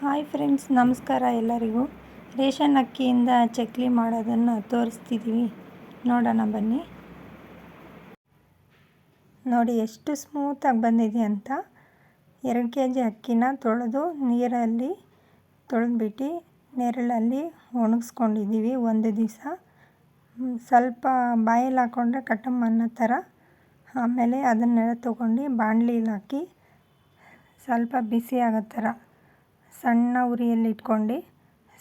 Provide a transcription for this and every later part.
Hi friends, ನಮಸ್ಕಾರ ಎಲ್ಲರಿಗೂ. Ration ಅಕ್ಕಿಯಿಂದ chakli ಮಾಡೋದನ್ನು ತೋರಿಸ್ತಿದ್ದೀವಿ ನೋಡೋಣ ಬನ್ನಿ. ನೋಡಿ, ಎಷ್ಟು ಸ್ಮೂತಾಗಿ ಬಂದಿದೆ ಅಂತ. ಎರಡು ಕೆ ಜಿ ಅಕ್ಕಿನ ತೊಳೆದು ನೀರಲ್ಲಿ ತೊಳೆದ್ಬಿಟ್ಟು ನೆರಳಲ್ಲಿ ಒಣಗಿಸ್ಕೊಂಡಿದ್ದೀವಿ ಒಂದು ದಿವಸ. ಸ್ವಲ್ಪ ಬಾಯಲ್ಲಿ ಹಾಕ್ಕೊಂಡ್ರೆ ಅನ್ನೋ ಥರ. ಆಮೇಲೆ ಅದನ್ನೆಲ್ಲ ತೊಗೊಂಡು ಬಾಣಲಿಲಿ ಹಾಕಿ ಸ್ವಲ್ಪ ಬಿಸಿ ಆಗೋ ಥರ. ಸಣ್ಣ ಉರಿಯಲ್ಲಿ ಇಟ್ಕೊಂಡು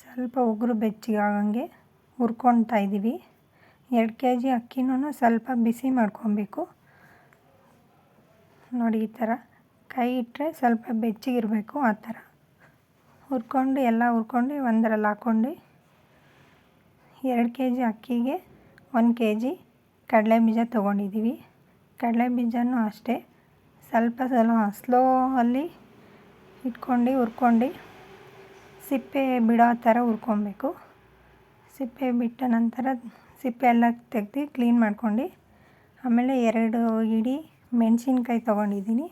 ಸ್ವಲ್ಪ ಉಗುರು ಬೆಚ್ಚಗೆ ಆಗಂಗೆ ಹುರ್ಕೊಳ್ತಾ ಇದ್ದೀವಿ. ಎರಡು ಕೆ ಜಿ ಅಕ್ಕಿನೂ ಸ್ವಲ್ಪ ಬಿಸಿ ಮಾಡ್ಕೊಬೇಕು. ನೋಡಿ ಈ ಥರ. ಕೈ ಇಟ್ಟರೆ ಸ್ವಲ್ಪ ಬೆಚ್ಚಗಿರಬೇಕು ಆ ಥರ. ಹುರ್ಕೊಂಡು ಎಲ್ಲ ಹುರ್ಕೊಂಡು ಒಂದರಲ್ಲಿ ಹಾಕ್ಕೊಂಡು ಎರಡು ಕೆ ಜಿ ಅಕ್ಕಿಗೆ ಒಂದು ಕೆ ಜಿ ಕಡಲೆ ಬೀಜ ತೊಗೊಂಡಿದ್ದೀವಿ. ಕಡಲೆ ಬೀಜನೂ ಅಷ್ಟೇ. ಸ್ವಲ್ಪ ಸ್ವಲ್ಪ ಸ್ಲೋ ಅಲ್ಲಿ ಇಟ್ಕೊಂಡು ಹುರ್ಕೊಂಡು ಸಿಪ್ಪೆ ಬಿಡೋ ಥರ ಹುರ್ಕೊಬೇಕು. ಸಿಪ್ಪೆ ಬಿಟ್ಟ ನಂತರ ಸಿಪ್ಪೆ ಎಲ್ಲ ತೆಗ್ದು ಕ್ಲೀನ್ ಮಾಡ್ಕೊಂಡು ಆಮೇಲೆ ಎರಡು ಇಡಿ ಮೆಣಸಿನ್ಕಾಯಿ ತೊಗೊಂಡಿದ್ದೀನಿ.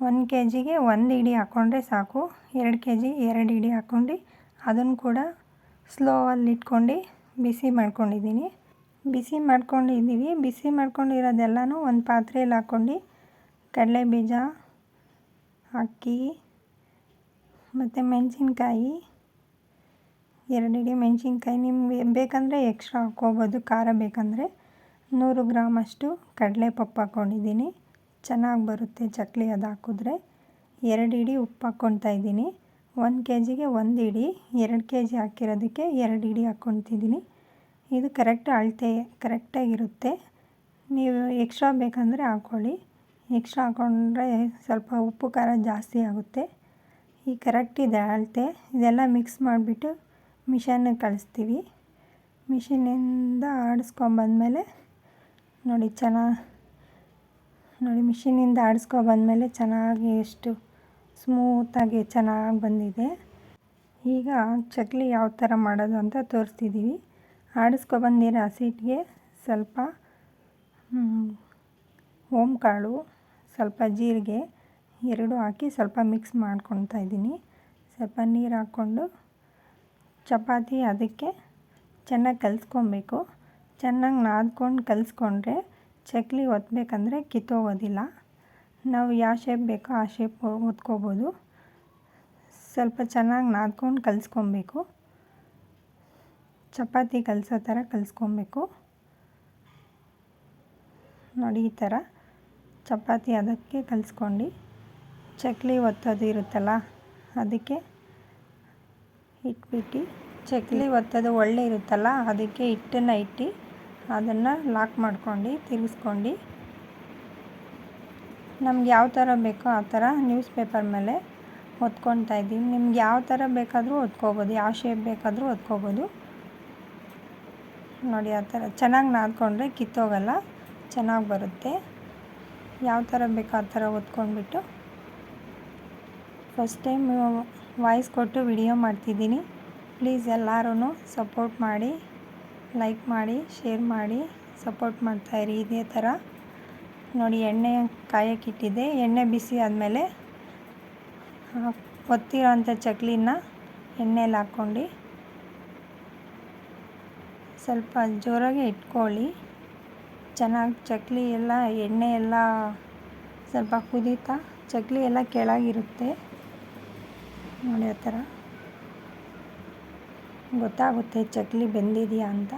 ಒಂದು ಕೆ ಜಿಗೆ ಒಂದು ಇಡಿ ಹಾಕ್ಕೊಂಡ್ರೆ ಸಾಕು. ಎರಡು ಕೆ ಜಿ ಎರಡು ಇಡಿ ಹಾಕ್ಕೊಂಡು ಅದನ್ನು ಕೂಡ ಸ್ಲೋ ಅಲ್ಲಿ ಇಟ್ಕೊಂಡು ಬಿಸಿ ಮಾಡ್ಕೊಂಡಿದ್ದೀನಿ. ಬಿಸಿ ಮಾಡ್ಕೊಂಡಿದ್ದೀವಿ. ಬಿಸಿ ಮಾಡ್ಕೊಂಡಿರೋದೆಲ್ಲನೂ ಒಂದು ಪಾತ್ರೆಯಲ್ಲಿ ಹಾಕ್ಕೊಂಡು ಕಡಲೆ ಬೀಜ ಅಕ್ಕಿ ಮತ್ತು ಮೆಣಸಿನ್ಕಾಯಿ, ಎರಡಿಡಿ ಮೆಣಸಿನ್ಕಾಯಿ ನಿಮಗೆ ಬೇಕಂದರೆ ಎಕ್ಸ್ಟ್ರಾ ಹಾಕ್ಕೋಬೋದು. ಖಾರ ಬೇಕಂದರೆ ನೂರು ಗ್ರಾಮಷ್ಟು ಕಡಲೆ ಪಪ್ಪು ಹಾಕ್ಕೊಂಡಿದ್ದೀನಿ ಚೆನ್ನಾಗಿ ಬರುತ್ತೆ ಚಕ್ಲಿ ಅದು ಹಾಕಿದ್ರೆ. ಎರಡು ಇಡಿ ಉಪ್ಪು ಹಾಕ್ಕೊತಾ ಇದ್ದೀನಿ. ಒಂದು ಕೆ ಜಿಗೆ ಒಂದು ಇಡಿ, ಎರಡು ಕೆ ಜಿ ಹಾಕಿರೋದಕ್ಕೆ ಎರಡು ಇಡಿ ಹಾಕ್ಕೊತಿದ್ದೀನಿ ಇದು ಕರೆಕ್ಟ್ ಅಳತೆ ಕರೆಕ್ಟಾಗಿರುತ್ತೆ ನೀವು ಎಕ್ಸ್ಟ್ರಾ ಬೇಕಂದರೆ ಹಾಕ್ಕೊಳ್ಳಿ. ಎಕ್ಸ್ಟ್ರಾ ಹಾಕ್ಕೊಂಡ್ರೆ ಸ್ವಲ್ಪ ಉಪ್ಪು, ಖಾರ ಜಾಸ್ತಿ ಆಗುತ್ತೆ. ಈ ಕರೆಕ್ಟ್ ಇದೆ, ಅಳತೆ. ಇದೆಲ್ಲ ಮಿಕ್ಸ್ ಮಾಡಿಬಿಟ್ಟು ಮಿಷನ್ನಿಗೆ ಕಳಿಸ್ತೀವಿ. ಮಿಷಿನಿಂದ ಆಡಿಸ್ಕೊಂಬಂದಮೇಲೆ ನೋಡಿ ಚೆನ್ನಾಗಿ ನೋಡಿ ಮಿಷಿನಿಂದ ಆಡಿಸ್ಕೊಬಂದಮೇಲೆ ಚೆನ್ನಾಗಿ ಎಷ್ಟು ಸ್ಮೂತಾಗಿ ಚೆನ್ನಾಗಿ ಬಂದಿದೆ. ಈಗ ಚಕ್ಲಿ ಯಾವ ಥರ ಮಾಡೋದು ಅಂತ ತೋರಿಸ್ತಿದ್ದೀವಿ. ಆಡಿಸ್ಕೊಬಂದಿರೋ ಹಸಿಟ್ಟಿಗೆ ಸ್ವಲ್ಪ ಓಂಕಾಳು ಸ್ವಲ್ಪ ಜೀರಿಗೆ ಎರಡು ಹಾಕಿ ಸ್ವಲ್ಪ ಮಿಕ್ಸ್ ಮಾಡ್ಕೊತಾ ಇದ್ದೀನಿ. ಸ್ವಲ್ಪ ನೀರು ಹಾಕ್ಕೊಂಡು ಚಪಾತಿ ಅದಕ್ಕೆ ಚೆನ್ನಾಗಿ ಕಲಿಸ್ಕೊಬೇಕು. ಚೆನ್ನಾಗಿ ನಾದ್ಕೊಂಡು ಕಲಿಸ್ಕೊಂಡ್ರೆ ಚಕ್ಲಿ ಒತ್ತಬೇಕಂದ್ರೆ ಕಿತ್ತೋಗೋದಿಲ್ಲ. ನಾವು ಯಾವ ಶೇಪ್ ಬೇಕೋ ಆ ಶೇಪ್ ಒತ್ಕೋಬೋದು. ಸ್ವಲ್ಪ ಚೆನ್ನಾಗಿ ನಾದ್ಕೊಂಡು ಕಲಿಸ್ಕೊಬೇಕು. ಚಪಾತಿ ಕಲಸೋ ಥರ ಕಲಿಸ್ಕೊಬೇಕು. ನೋಡಿ ಈ ಥರ. ಚಪಾತಿ ಅದಕ್ಕೆ ಕಲಿಸ್ಕೊಂಡು ಚಕ್ಲಿ ಒತ್ತೋದು ಇರುತ್ತಲ್ಲ ಅದಕ್ಕೆ ಇಟ್ಬಿಟ್ಟು ಚಕ್ಲಿ ಒತ್ತೋದು ಒಳ್ಳೆ ಇರುತ್ತಲ್ಲ ಅದಕ್ಕೆ ಹಿಟ್ಟನ್ನು ಇಟ್ಟು ಅದನ್ನು ಲಾಕ್ ಮಾಡ್ಕೊಂಡು ತಿರುಗಿಸ್ಕೊಂಡು ನಮ್ಗೆ ಯಾವ ಥರ ಬೇಕೋ ಆ ಥರ ನ್ಯೂಸ್ ಪೇಪರ್ ಮೇಲೆ ಒತ್ಕೊತಾ ಇದ್ದೀವಿ. ನಿಮ್ಗೆ ಯಾವ ಥರ ಬೇಕಾದರೂ ಒತ್ಕೋಬೋದು, ಯಾವ ಶೇಪ್ ಬೇಕಾದರೂ ಒತ್ಕೋಬೋದು. ನೋಡಿ ಆ ಥರ. ಚೆನ್ನಾಗಿ ನಾದ್ಕೊಂಡ್ರೆ ಕಿತ್ತೋಗಲ್ಲ, ಚೆನ್ನಾಗಿ ಬರುತ್ತೆ. ಯಾವ ಥರ ಬೇಕೋ ಆ ಥರ ಒತ್ಕೊಂಡ್ಬಿಟ್ಟು ಫಸ್ಟ್ ಟೈಮ್ ವಾಯ್ಸ್ ಕೊಟ್ಟು ವಿಡಿಯೋ ಮಾಡ್ತಿದ್ದೀನಿ. ಪ್ಲೀಸ್ ಎಲ್ಲರೂ ಸಪೋರ್ಟ್ ಮಾಡಿ ಲೈಕ್ ಮಾಡಿ ಶೇರ್ ಮಾಡಿ ಸಪೋರ್ಟ್ ಮಾಡ್ತಾಯಿರಿ ಇದೇ ಥರ. ನೋಡಿ ಎಣ್ಣೆ ಕಾಯಕ್ಕಿಟ್ಟಿದ್ದೆ ಎಣ್ಣೆ ಬಿಸಿ ಆದಮೇಲೆ ಒತ್ತಿರೋಂಥ ಚಕ್ಲಿನ ಎಣ್ಣೆಲಿ ಹಾಕ್ಕೊಂಡು ಸ್ವಲ್ಪ ಜೋರಾಗಿ ಇಟ್ಕೊಳ್ಳಿ. ಚೆನ್ನಾಗಿ ಚಕ್ಲಿ ಎಲ್ಲ, ಎಣ್ಣೆ ಎಲ್ಲ ಸ್ವಲ್ಪ ಕುದೀತಾ ಚಕ್ಲಿ ಎಲ್ಲ ಕೆಳಗಿರುತ್ತೆ. ನೋಡಿ ಆ ಥರ. ಗೊತ್ತಾಗುತ್ತೆ ಚಕ್ಲಿ ಬೆಂದಿದೆಯಾ ಅಂತ.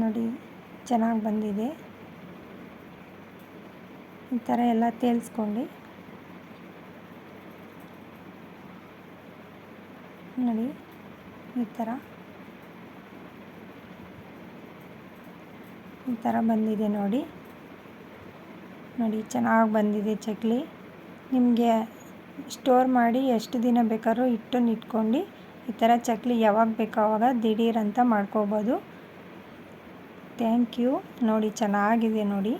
ನೋಡಿ, ಚೆನ್ನಾಗಿ ಬಂದಿದೆ. ಈ ಥರ ಎಲ್ಲ ತೇಲ್ಸ್ಕೊಂಡು. ನೋಡಿ, ಈ ಥರ. ಈ ಥರ ಬಂದಿದೆ ನೋಡಿ. ನೋಡಿ ಚೆನ್ನಾಗಿ ಬಂದಿದೆ ಚಕ್ಲಿ. ನಿಮಗೆ ಸ್ಟೋರ್ ಮಾಡಿ ಎಷ್ಟು ದಿನ ಬೇಕಾದ್ರೂ ಹಿಟ್ಟನ್ನು ಇಟ್ಕೊಂಡು ಈ ಥರ ಚಕ್ಲಿ ಯಾವಾಗ ಬೇಕೋ ಆವಾಗ ದಿಢೀರಂತ ಮಾಡ್ಕೋಬೋದು. Thank you. ನೋಡಿ ಚೆನ್ನಾಗಿದೆ ನೋಡಿ.